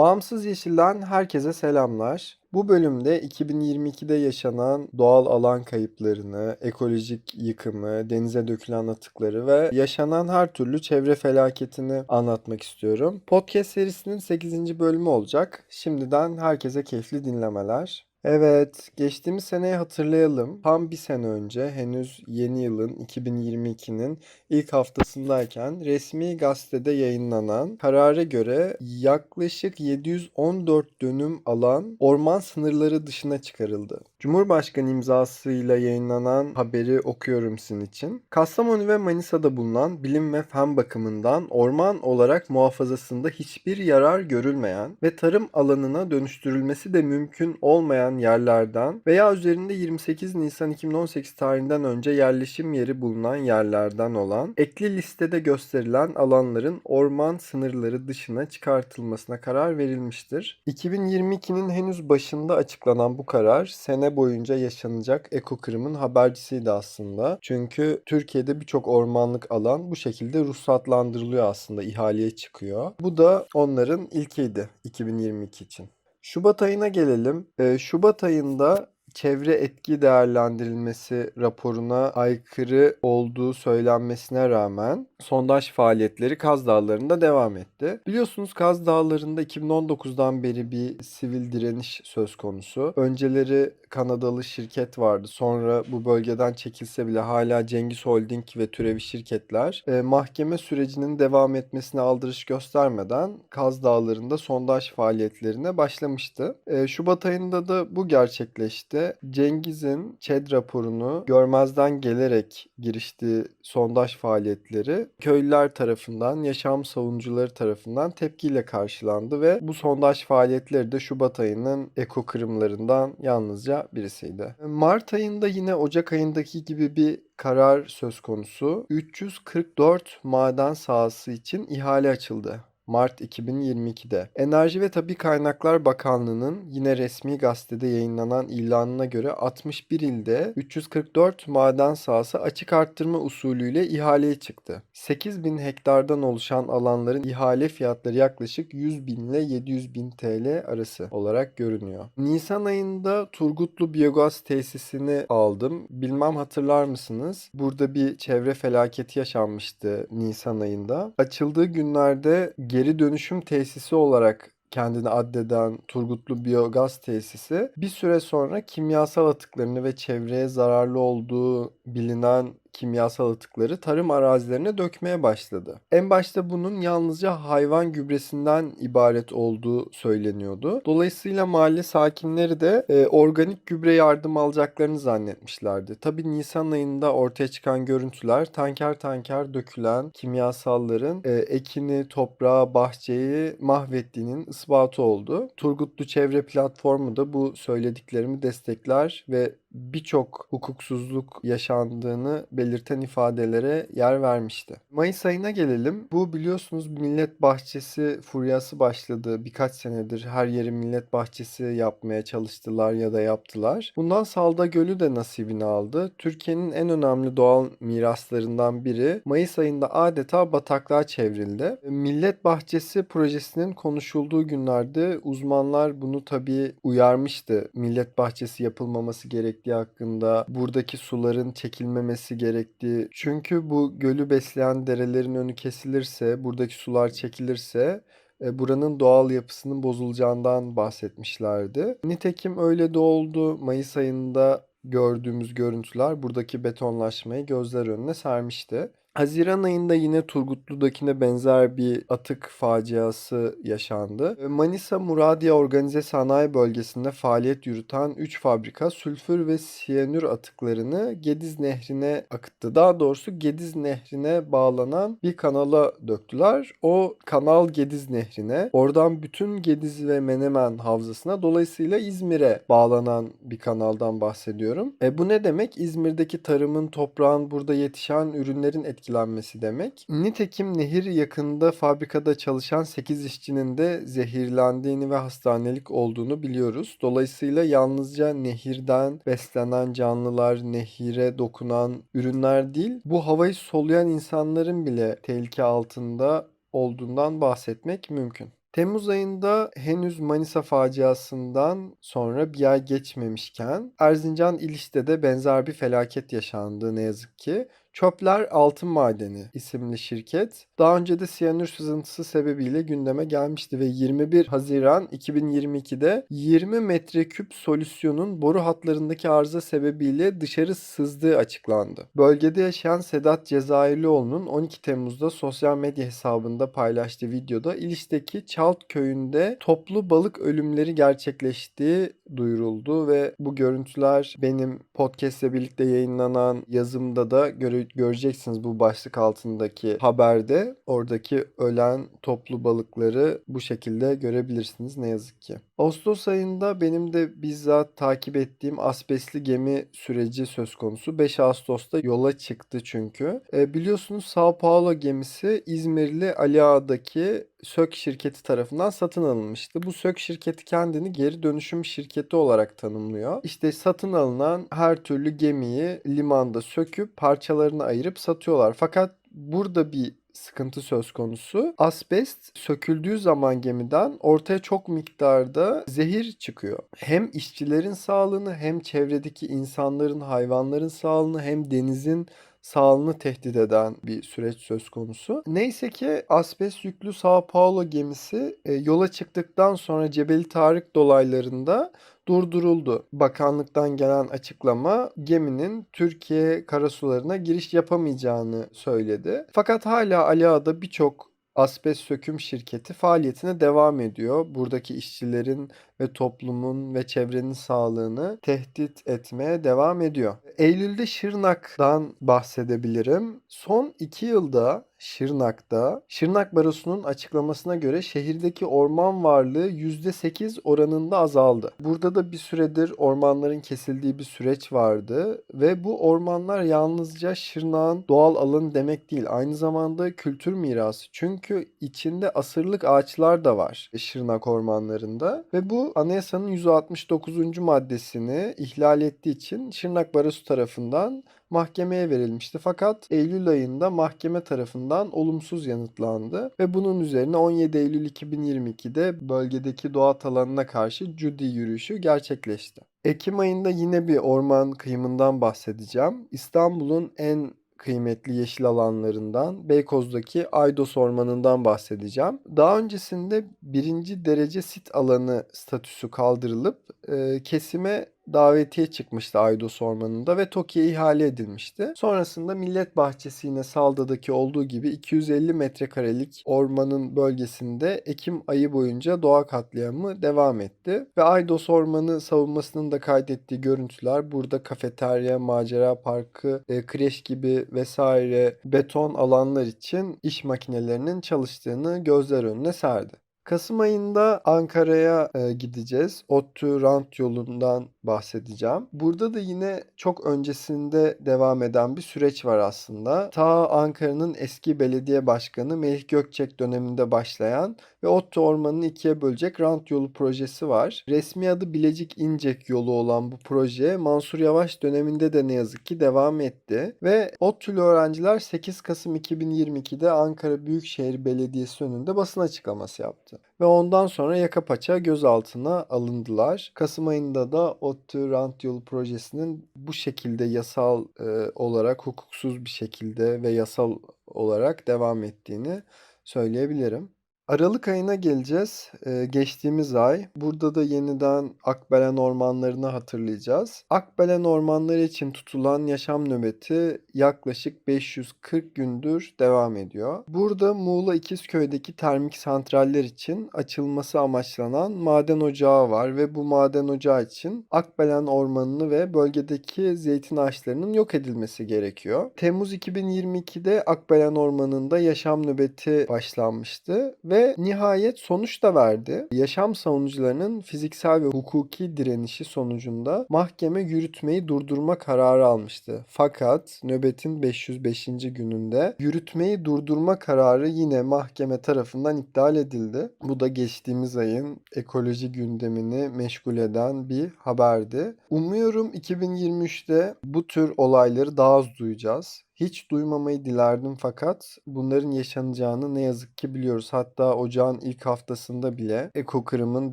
Bağımsız Yeşil'den herkese selamlar. Bu bölümde 2022'de yaşanan doğal alan kayıplarını, ekolojik yıkımı, denize dökülen atıkları ve yaşanan her türlü çevre felaketini anlatmak istiyorum. Podcast serisinin 8. bölümü olacak. Şimdiden herkese keyifli dinlemeler. Evet, geçtiğimiz seneyi hatırlayalım. Tam bir sene önce henüz yeni yılın 2022'nin ilk haftasındayken resmi gazetede yayınlanan karara göre yaklaşık 714 dönüm alan orman sınırları dışına çıkarıldı. Cumhurbaşkanı imzasıyla yayınlanan haberi okuyorum sizin için. Kastamonu ve Manisa'da bulunan bilim ve fen bakımından orman olarak muhafazasında hiçbir yarar görülmeyen ve tarım alanına dönüştürülmesi de mümkün olmayan yerlerden veya üzerinde 28 Nisan 2018 tarihinden önce yerleşim yeri bulunan yerlerden olan ekli listede gösterilen alanların orman sınırları dışına çıkartılmasına karar verilmiştir. 2022'nin henüz başında açıklanan bu karar sene boyunca yaşanacak eko kırımın habercisiydi aslında. Çünkü Türkiye'de birçok ormanlık alan bu şekilde ruhsatlandırılıyor aslında ihaleye çıkıyor. Bu da onların ilkiydi 2022 için. Şubat ayına gelelim. Ee, Şubat ayında çevre etki değerlendirilmesi raporuna aykırı olduğu söylenmesine rağmen sondaj faaliyetleri Kaz Dağları'nda devam etti. Biliyorsunuz Kaz Dağları'nda 2019'dan beri bir sivil direniş söz konusu. Önceleri Kanadalı şirket vardı. Sonra bu bölgeden çekilse bile hala Cengiz Holding ve türevi şirketler e, mahkeme sürecinin devam etmesine aldırış göstermeden Kaz Dağları'nda sondaj faaliyetlerine başlamıştı. E, Şubat ayında da bu gerçekleşti. Cengiz'in ÇED raporunu görmezden gelerek giriştiği sondaj faaliyetleri köylüler tarafından, yaşam savunucuları tarafından tepkiyle karşılandı ve bu sondaj faaliyetleri de Şubat ayının eko kırımlarından yalnızca birisiydi. Mart ayında yine Ocak ayındaki gibi bir karar söz konusu. 344 maden sahası için ihale açıldı. Mart 2022'de. Enerji ve Tabi Kaynaklar Bakanlığı'nın yine resmi gazetede yayınlanan ilanına göre 61 ilde 344 maden sahası açık arttırma usulüyle ihaleye çıktı. 8000 hektardan oluşan alanların ihale fiyatları yaklaşık 100 bin ile 700 bin TL arası olarak görünüyor. Nisan ayında Turgutlu Biyogaz Tesisini aldım. Bilmem hatırlar mısınız? Burada bir çevre felaketi yaşanmıştı Nisan ayında. Açıldığı günlerde geri dönüşüm tesisi olarak kendini addeden Turgutlu Biyogaz Tesisi bir süre sonra kimyasal atıklarını ve çevreye zararlı olduğu bilinen kimyasal atıkları tarım arazilerine dökmeye başladı. En başta bunun yalnızca hayvan gübresinden ibaret olduğu söyleniyordu. Dolayısıyla mahalle sakinleri de e, organik gübre yardım alacaklarını zannetmişlerdi. Tabi Nisan ayında ortaya çıkan görüntüler tanker tanker dökülen kimyasalların e, ekini, toprağı, bahçeyi mahvettiğinin ispatı oldu. Turgutlu Çevre Platformu da bu söylediklerimi destekler ve birçok hukuksuzluk yaşandığını belirten ifadelere yer vermişti. Mayıs ayına gelelim. Bu biliyorsunuz Millet Bahçesi furyası başladı. Birkaç senedir her yeri Millet Bahçesi yapmaya çalıştılar ya da yaptılar. Bundan Salda Gölü de nasibini aldı. Türkiye'nin en önemli doğal miraslarından biri Mayıs ayında adeta bataklığa çevrildi. Millet Bahçesi projesinin konuşulduğu günlerde uzmanlar bunu tabii uyarmıştı. Millet Bahçesi yapılmaması gerektiği hakkında, buradaki suların çekilmemesi gerektiği. Çünkü bu gölü besleyen derelerin önü kesilirse, buradaki sular çekilirse e, buranın doğal yapısının bozulacağından bahsetmişlerdi. Nitekim öyle de oldu. Mayıs ayında gördüğümüz görüntüler buradaki betonlaşmayı gözler önüne sermişti. Haziran ayında yine Turgutlu'dakine benzer bir atık faciası yaşandı. E, Manisa Muradiye Organize Sanayi Bölgesi'nde faaliyet yürüten 3 fabrika sülfür ve siyanür atıklarını Gediz Nehri'ne akıttı. Daha doğrusu Gediz Nehri'ne bağlanan bir kanala döktüler. O kanal Gediz Nehri'ne, oradan bütün Gediz ve Menemen Havzası'na dolayısıyla İzmir'e bağlanan bir kanaldan bahsediyorum. E bu ne demek? İzmir'deki tarımın, toprağın, burada yetişen ürünlerin etkilenmesi demek. Nitekim nehir yakında fabrikada çalışan 8 işçinin de zehirlendiğini ve hastanelik olduğunu biliyoruz. Dolayısıyla yalnızca nehirden beslenen canlılar, nehire dokunan ürünler değil, bu havayı soluyan insanların bile tehlike altında olduğundan bahsetmek mümkün. Temmuz ayında henüz Manisa faciasından sonra bir ay geçmemişken Erzincan İliş'te de benzer bir felaket yaşandı ne yazık ki. Çöpler Altın Madeni isimli şirket daha önce de siyanür sızıntısı sebebiyle gündeme gelmişti ve 21 Haziran 2022'de 20 metreküp solüsyonun boru hatlarındaki arıza sebebiyle dışarı sızdığı açıklandı. Bölgede yaşayan Sedat Cezayirlioğlu'nun 12 Temmuz'da sosyal medya hesabında paylaştığı videoda İliş'teki Çalt köyünde toplu balık ölümleri gerçekleştiği duyuruldu ve bu görüntüler benim podcast'le birlikte yayınlanan yazımda da göre göreceksiniz bu başlık altındaki haberde. Oradaki ölen toplu balıkları bu şekilde görebilirsiniz ne yazık ki. Ağustos ayında benim de bizzat takip ettiğim asbestli gemi süreci söz konusu. 5 Ağustos'ta yola çıktı çünkü. E, biliyorsunuz Sao Paulo gemisi İzmirli Ali Ağa'daki Sök şirketi tarafından satın alınmıştı. Bu Sök şirketi kendini geri dönüşüm şirketi olarak tanımlıyor. İşte satın alınan her türlü gemiyi limanda söküp parçalarını ayırıp satıyorlar. Fakat burada bir sıkıntı söz konusu. Asbest söküldüğü zaman gemiden ortaya çok miktarda zehir çıkıyor. Hem işçilerin sağlığını hem çevredeki insanların, hayvanların sağlığını hem denizin sağlığını tehdit eden bir süreç söz konusu. Neyse ki asbest yüklü Sao Paulo gemisi e, yola çıktıktan sonra Cebeli Tarık dolaylarında durduruldu. Bakanlıktan gelen açıklama geminin Türkiye karasularına giriş yapamayacağını söyledi. Fakat hala Ali birçok asbest söküm şirketi faaliyetine devam ediyor. Buradaki işçilerin ve toplumun ve çevrenin sağlığını tehdit etmeye devam ediyor. Eylül'de Şırnak'tan bahsedebilirim. Son iki yılda Şırnak'ta, Şırnak Barosu'nun açıklamasına göre şehirdeki orman varlığı %8 oranında azaldı. Burada da bir süredir ormanların kesildiği bir süreç vardı ve bu ormanlar yalnızca Şırnak'ın doğal alanı demek değil, aynı zamanda kültür mirası. Çünkü içinde asırlık ağaçlar da var Şırnak ormanlarında ve bu anayasanın 169. maddesini ihlal ettiği için Şırnak Barosu tarafından mahkemeye verilmişti. Fakat Eylül ayında mahkeme tarafından olumsuz yanıtlandı ve bunun üzerine 17 Eylül 2022'de bölgedeki doğa alanına karşı cudi yürüyüşü gerçekleşti. Ekim ayında yine bir orman kıyımından bahsedeceğim. İstanbul'un en kıymetli yeşil alanlarından Beykoz'daki Aydos Ormanı'ndan bahsedeceğim. Daha öncesinde birinci derece sit alanı statüsü kaldırılıp e, kesime davetiye çıkmıştı Aydos Ormanı'nda ve TOKİ'ye ihale edilmişti. Sonrasında Millet Bahçesi yine Salda'daki olduğu gibi 250 metrekarelik ormanın bölgesinde Ekim ayı boyunca doğa katliamı devam etti. Ve Aydos Ormanı savunmasının da kaydettiği görüntüler burada kafeterya, macera parkı, e, kreş gibi vesaire beton alanlar için iş makinelerinin çalıştığını gözler önüne serdi. Kasım ayında Ankara'ya e, gideceğiz. ODTÜ rant yolundan bahsedeceğim. Burada da yine çok öncesinde devam eden bir süreç var aslında. Ta Ankara'nın eski belediye başkanı Melih Gökçek döneminde başlayan ve ODTÜ ormanını ikiye bölecek rant yolu projesi var. Resmi adı Bilecik İncek yolu olan bu proje Mansur Yavaş döneminde de ne yazık ki devam etti. Ve ODTÜ'lü öğrenciler 8 Kasım 2022'de Ankara Büyükşehir Belediyesi önünde basın açıklaması yaptı. Ve ondan sonra yaka paça gözaltına alındılar. Kasım ayında da ODTÜ Rant Yolu projesinin bu şekilde yasal e, olarak hukuksuz bir şekilde ve yasal olarak devam ettiğini söyleyebilirim. Aralık ayına geleceğiz. Ee, geçtiğimiz ay. Burada da yeniden Akbelen ormanlarını hatırlayacağız. Akbelen ormanları için tutulan yaşam nöbeti yaklaşık 540 gündür devam ediyor. Burada Muğla İkizköy'deki termik santraller için açılması amaçlanan maden ocağı var ve bu maden ocağı için Akbelen ormanını ve bölgedeki zeytin ağaçlarının yok edilmesi gerekiyor. Temmuz 2022'de Akbelen ormanında yaşam nöbeti başlanmıştı ve ve nihayet sonuç da verdi. Yaşam savunucularının fiziksel ve hukuki direnişi sonucunda mahkeme yürütmeyi durdurma kararı almıştı. Fakat nöbetin 505. gününde yürütmeyi durdurma kararı yine mahkeme tarafından iptal edildi. Bu da geçtiğimiz ayın ekoloji gündemini meşgul eden bir haberdi. Umuyorum 2023'te bu tür olayları daha az duyacağız Hiç duymamayı dilerdim fakat bunların yaşanacağını ne yazık ki biliyoruz. Hatta ocağın ilk haftasında bile eko kırımın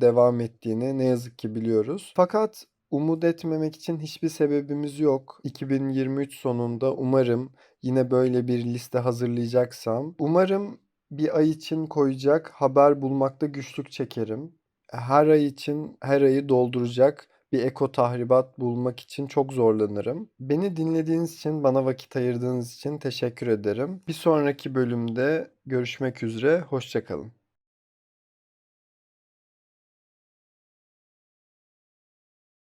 devam ettiğini ne yazık ki biliyoruz. Fakat umut etmemek için hiçbir sebebimiz yok. 2023 sonunda umarım yine böyle bir liste hazırlayacaksam, umarım bir ay için koyacak haber bulmakta güçlük çekerim. Her ay için her ayı dolduracak bir eko tahribat bulmak için çok zorlanırım. Beni dinlediğiniz için, bana vakit ayırdığınız için teşekkür ederim. Bir sonraki bölümde görüşmek üzere, hoşça kalın.